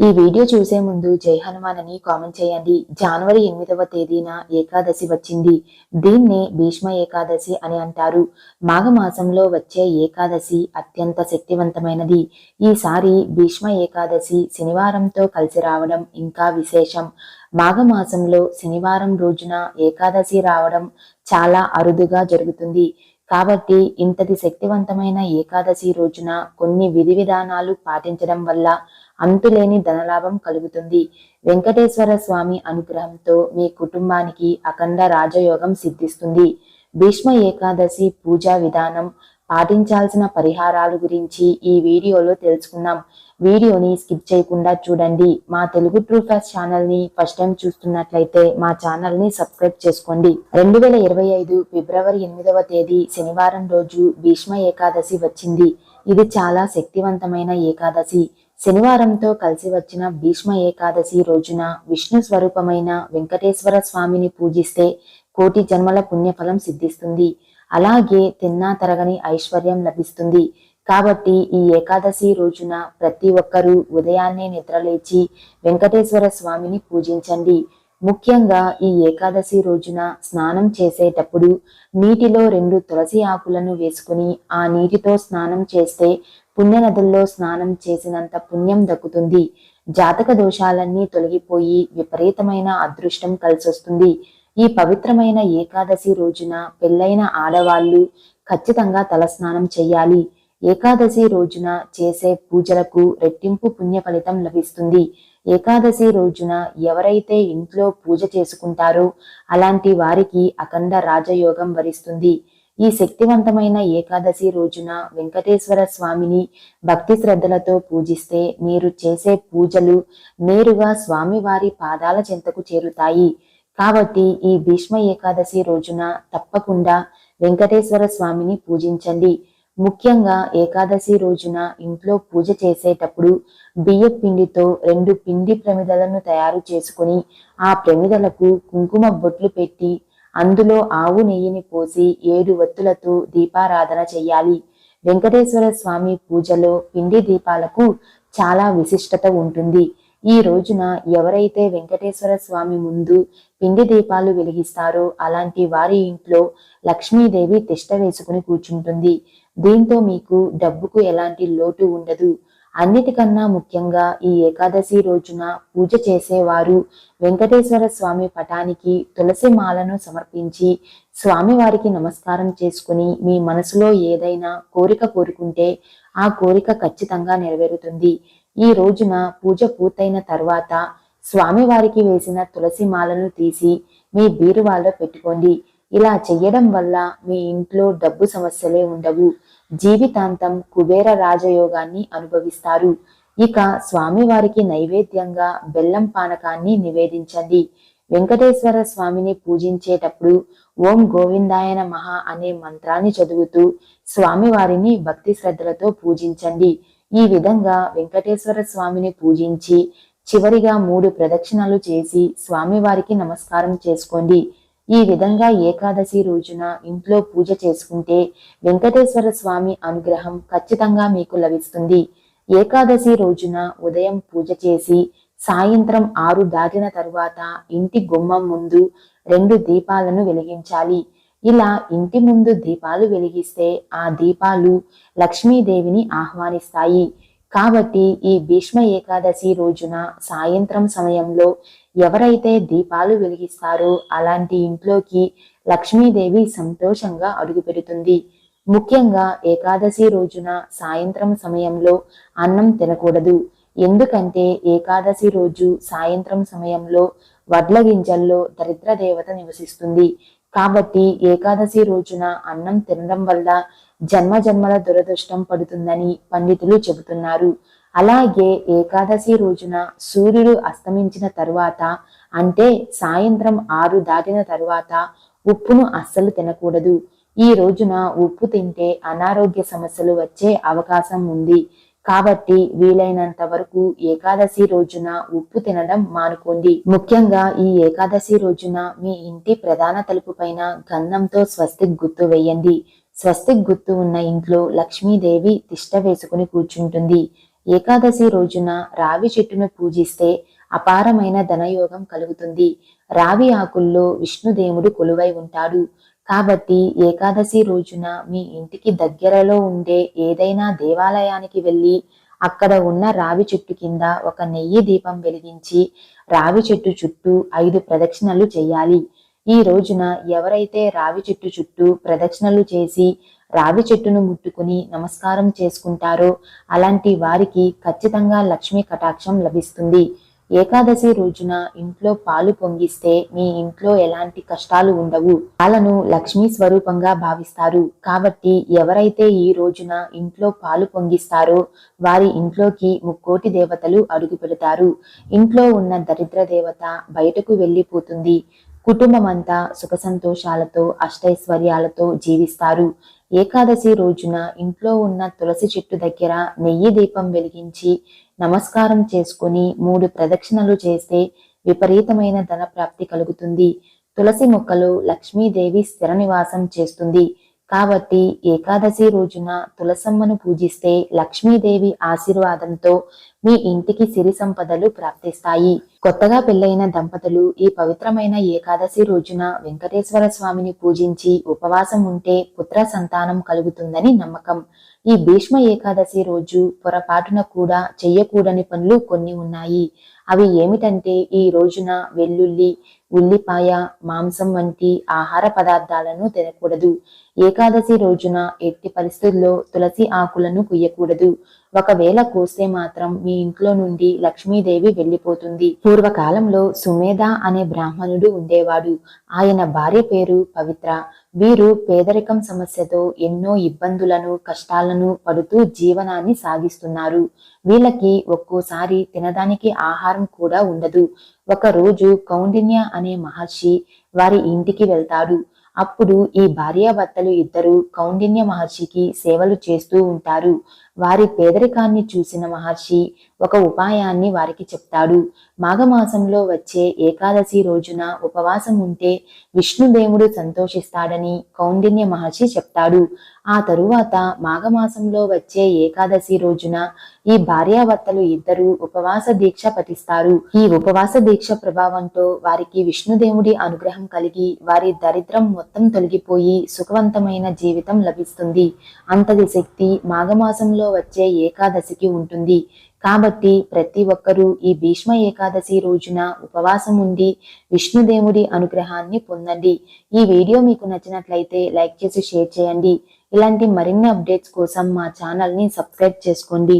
ఈ వీడియో చూసే ముందు జై హనుమాన్ అని కామెంట్ చేయండి. జనవరి ఎనిమిదవ తేదీన ఏకాదశి వచ్చింది. దీన్నే భీష్మ ఏకాదశి అని అంటారు. మాఘమాసంలో వచ్చే ఏకాదశి అత్యంత శక్తివంతమైనది. ఈసారి భీష్మ ఏకాదశి శనివారంతో కలిసి రావడం ఇంకా విశేషం. మాఘమాసంలో శనివారం రోజున ఏకాదశి రావడం చాలా అరుదుగా జరుగుతుంది. కాబట్టి ఇంతటి శక్తివంతమైన ఏకాదశి రోజున కొన్ని విధి విధానాలు పాటించడం వల్ల అంతులేని ధనలాభం కలుగుతుంది. వెంకటేశ్వర స్వామి అనుగ్రహంతో మీ కుటుంబానికి అఖండ రాజయోగం సిద్ధిస్తుంది. భీష్మ ఏకాదశి పూజా విధానం పాటించాల్సిన పరిహారాలు గురించి ఈ వీడియోలో తెలుసుకుందాం. వీడియోని స్కిప్ చేయకుండా చూడండి. మా తెలుగు ట్రూ ఫ్యాక్స్ ఛానల్ని ఫస్ట్ టైం చూస్తున్నట్లయితే మా ఛానల్ని సబ్స్క్రైబ్ చేసుకోండి. రెండు వేల ఇరవై ఐదు ఫిబ్రవరి ఎనిమిదవ తేదీ శనివారం రోజు భీష్మ ఏకాదశి వచ్చింది. ఇది చాలా శక్తివంతమైన ఏకాదశి. శనివారంతో కలిసి వచ్చిన భీష్మ ఏకాదశి రోజున విష్ణు స్వరూపమైన వెంకటేశ్వర స్వామిని పూజిస్తే కోటి జన్మల పుణ్యఫలం సిద్ధిస్తుంది. అలాగే తిన్నా తరగని ఐశ్వర్యం లభిస్తుంది. కాబట్టి ఈ ఏకాదశి రోజున ప్రతి ఒక్కరూ ఉదయాన్నే నిద్రలేచి వెంకటేశ్వర స్వామిని పూజించండి. ముఖ్యంగా ఈ ఏకాదశి రోజున స్నానం చేసేటప్పుడు నీటిలో రెండు తులసి ఆకులను వేసుకుని ఆ నీటితో స్నానం చేస్తే పుణ్యనదుల్లో స్నానం చేసినంత పుణ్యం దక్కుతుంది. జాతక దోషాలన్నీ తొలగిపోయి విపరీతమైన అదృష్టం కలిసొస్తుంది. ఈ పవిత్రమైన ఏకాదశి రోజున పెళ్ళైన ఆడవాళ్ళు ఖచ్చితంగా తలస్నానం చేయాలి ఏకాదశి రోజున చేసే పూజలకు రెట్టింపు పుణ్య ఫలితం లభిస్తుంది. ఏకాదశి రోజున ఎవరైతే ఇంట్లో పూజ చేసుకుంటారో అలాంటి వారికి అఖండ రాజయోగం వరిస్తుంది. ఈ శక్తివంతమైన ఏకాదశి రోజున వెంకటేశ్వర స్వామిని భక్తి శ్రద్ధలతో పూజిస్తే మీరు చేసే పూజలు నేరుగా స్వామివారి పాదాల చెంతకు చేరుతాయి. కాబట్టి ఈ భీష్మ ఏకాదశి రోజున తప్పకుండా వెంకటేశ్వర స్వామిని పూజించండి. ముఖ్యంగా ఏకాదశి రోజున ఇంట్లో పూజ చేసేటప్పుడు బియ్య పిండితో రెండు పిండి ప్రమిదలను తయారు చేసుకుని ఆ ప్రమిదలకు కుంకుమ బొట్లు పెట్టి అందులో ఆవు నెయ్యిని పోసి ఏడు వత్తులతో దీపారాధన చెయ్యాలి. వెంకటేశ్వర స్వామి పూజలో పిండి దీపాలకు చాలా విశిష్టత ఉంటుంది. ఈ రోజున ఎవరైతే వెంకటేశ్వర స్వామి ముందు పిండి దీపాలు వెలిగిస్తారో అలాంటి వారి ఇంట్లో లక్ష్మీదేవి తిష్ట వేసుకుని కూర్చుంటుంది. దీంతో మీకు డబ్బుకు ఎలాంటి లోటు ఉండదు. అన్నిటికన్నా ముఖ్యంగా ఈ ఏకాదశి రోజున పూజ చేసేవారు వెంకటేశ్వర స్వామి పటానికి తులసి మాలను సమర్పించి స్వామివారికి నమస్కారం చేసుకుని మీ మనసులో ఏదైనా కోరిక కోరుకుంటే ఆ కోరిక ఖచ్చితంగా నెరవేరుతుంది. ఈ రోజున పూజ పూర్తయిన తర్వాత స్వామివారికి వేసిన తులసి మాలను తీసి మీ బీరువాల్లో పెట్టుకోండి. ఇలా చెయ్యడం వల్ల మీ ఇంట్లో డబ్బు సమస్యలే ఉండవు. జీవితాంతం కుబేర రాజయోగాన్ని అనుభవిస్తారు. ఇక స్వామివారికి నైవేద్యంగా బెల్లం పానకాన్ని నివేదించండి. వెంకటేశ్వర స్వామిని పూజించేటప్పుడు ఓం గోవిందాయన మహా అనే మంత్రాన్ని చదువుతూ స్వామివారిని భక్తి శ్రద్ధలతో పూజించండి. ఈ విధంగా వెంకటేశ్వర స్వామిని పూజించి చివరిగా మూడు ప్రదక్షిణలు చేసి స్వామివారికి నమస్కారం చేసుకోండి. ఈ విధంగా ఏకాదశి రోజున ఇంట్లో పూజ చేసుకుంటే వెంకటేశ్వర స్వామి అనుగ్రహం ఖచ్చితంగా మీకు లభిస్తుంది. ఏకాదశి రోజున ఉదయం పూజ చేసి సాయంత్రం ఆరు దాటిన తరువాత ఇంటి గుమ్మం ముందు రెండు దీపాలను వెలిగించాలి. ఇలా ఇంటి ముందు దీపాలు వెలిగిస్తే ఆ దీపాలు లక్ష్మీదేవిని ఆహ్వానిస్తాయి. కాబట్టి ఈ భీష్మ ఏకాదశి రోజున సాయంత్రం సమయంలో ఎవరైతే దీపాలు వెలిగిస్తారో అలాంటి ఇంట్లోకి లక్ష్మీదేవి సంతోషంగా అడుగుపెడుతుంది. ముఖ్యంగా ఏకాదశి రోజున సాయంత్రం సమయంలో అన్నం తినకూడదు. ఎందుకంటే ఏకాదశి రోజు సాయంత్రం సమయంలో వడ్ల గింజల్లో దరిద్ర దేవత నివసిస్తుంది. కాబట్టి ఏకాదశి రోజున అన్నం తినడం వల్ల జన్మ జన్మల దురదృష్టం పడుతుందని పండితులు చెబుతున్నారు. అలాగే ఏకాదశి రోజున సూర్యుడు అస్తమించిన తరువాత అంటే సాయంత్రం ఆరు దాటిన తరువాత ఉప్పును అస్సలు తినకూడదు. ఈ రోజున ఉప్పు తింటే అనారోగ్య సమస్యలు వచ్చే అవకాశం ఉంది. కాబట్టి వీలైనంత వరకు ఏకాదశి రోజున ఉప్పు తినడం మానుకోండి. ముఖ్యంగా ఈ ఏకాదశి రోజున మీ ఇంటి ప్రధాన తలుపు పైన గంధంతో స్వస్తిక్ గుర్తు వేయండి. స్వస్తిక్ గుర్తు ఉన్న ఇంట్లో లక్ష్మీదేవి తిష్ట వేసుకుని కూర్చుంటుంది. ఏకాదశి రోజున రావి చెట్టును పూజిస్తే అపారమైన ధనయోగం కలుగుతుంది. రావి ఆకుల్లో విష్ణుదేవుడు కొలువై ఉంటాడు. కాబట్టి ఏకాదశి రోజున మీ ఇంటికి దగ్గరలో ఉండే ఏదైనా దేవాలయానికి వెళ్ళి అక్కడ ఉన్న రావి చెట్టు కింద ఒక నెయ్యి దీపం వెలిగించి రావి చెట్టు చుట్టూ ఐదు ప్రదక్షిణలు చేయాలి. ఈ రోజున ఎవరైతే రావి చెట్టు చుట్టూ ప్రదక్షిణలు చేసి రావి చెట్టును ముట్టుకుని నమస్కారం చేసుకుంటారో అలాంటి వారికి ఖచ్చితంగా లక్ష్మీ కటాక్షం లభిస్తుంది. ఏకాదశి రోజున ఇంట్లో పాలు పొంగిస్తే మీ ఇంట్లో ఎలాంటి కష్టాలు ఉండవు. పాలను లక్ష్మీ స్వరూపంగా భావిస్తారు. కాబట్టి ఎవరైతే ఈ రోజున ఇంట్లో పాలు పొంగిస్తారో వారి ఇంట్లోకి ముక్కోటి దేవతలు అడుగు పెడతారు. ఇంట్లో ఉన్న దరిద్ర దేవత బయటకు వెళ్ళిపోతుంది. కుటుంబం అంతా సుఖ సంతోషాలతో అష్టైశ్వర్యాలతో జీవిస్తారు. ఏకాదశి రోజున ఇంట్లో ఉన్న తులసి చెట్టు దగ్గర నెయ్యి దీపం వెలిగించి నమస్కారం చేసుకుని మూడు ప్రదక్షిణలు చేస్తే విపరీతమైన ధన ప్రాప్తి కలుగుతుంది. తులసి మొక్కలు లక్ష్మీదేవి స్థిర నివాసం చేస్తుంది. కాబట్టి ఏకాదశి రోజున తులసమ్మను పూజిస్తే లక్ష్మీదేవి ఆశీర్వాదంతో మీ ఇంటికి సిరి సంపదలు ప్రాప్తిస్తాయి. కొత్తగా పెళ్ళైన దంపతులు ఈ పవిత్రమైన ఏకాదశి రోజున వెంకటేశ్వర స్వామిని పూజించి ఉపవాసం ఉంటే పుత్ర సంతానం కలుగుతుందని నమ్మకం. ఈ భీష్మ ఏకాదశి రోజు పొరపాటున కూడా చెయ్యకూడని పనులు కొన్ని ఉన్నాయి. అవి ఏమిటంటే ఈ రోజున వెల్లుల్లి ఉల్లిపాయ మాంసం వంటి ఆహార పదార్థాలను తినకూడదు. ఏకాదశి రోజున ఎట్టి పరిస్థితుల్లో తులసి ఆకులను కుయ్యకూడదు. ఒకవేళ కోస్తే మాత్రం మీ ఇంట్లో నుండి లక్ష్మీదేవి వెళ్ళిపోతుంది. పూర్వకాలంలో సుమేధ అనే బ్రాహ్మణుడు ఉండేవాడు. ఆయన భార్య పేరు పవిత్ర. వీరు పేదరికం సమస్యతో ఎన్నో ఇబ్బందులను కష్టాలను పడుతూ జీవనాన్ని సాగిస్తున్నారు. వీళ్ళకి ఒక్కోసారి తినడానికి ఆహారం కూడా ఉండదు. ఒక రోజు కౌండిన్య అనే మహర్షి వారి ఇంటికి వెళ్తాడు. అప్పుడు ఈ భార్యాభర్తలు ఇద్దరు కౌండిన్య మహర్షికి సేవలు చేస్తూ ఉంటారు. వారి పేదరికాన్ని చూసిన మహర్షి ఒక ఉపాయాన్ని వారికి చెప్తాడు. మాఘమాసంలో వచ్చే ఏకాదశి రోజున ఉపవాసం ఉంటే విష్ణుదేవుడు సంతోషిస్తాడని కౌండిన్య మహర్షి చెప్తాడు. ఆ తరువాత మాఘమాసంలో వచ్చే ఏకాదశి రోజున ఈ భార్యాభర్తలు ఇద్దరు ఉపవాస దీక్ష పఠిస్తారు. ఈ ఉపవాస దీక్ష ప్రభావంతో వారికి విష్ణుదేవుడి అనుగ్రహం కలిగి వారి దరిద్రం మొత్తం తొలగిపోయి సుఖవంతమైన జీవితం లభిస్తుంది. అంతటి శక్తి మాఘమాసంలో వచ్చే ఏకాదశికి ఉంటుంది. కాబట్టి ప్రతి ఒక్కరూ ఈ భీష్మ ఏకాదశి రోజున ఉపవాసం ఉండి విష్ణుదేవుడి అనుగ్రహాన్ని పొందండి. ఈ వీడియో మీకు నచ్చినట్లయితే లైక్ చేసి షేర్ చేయండి. ఇలాంటి మరిన్ని అప్డేట్స్ కోసం మా ఛానల్ని సబ్స్క్రైబ్ చేసుకోండి.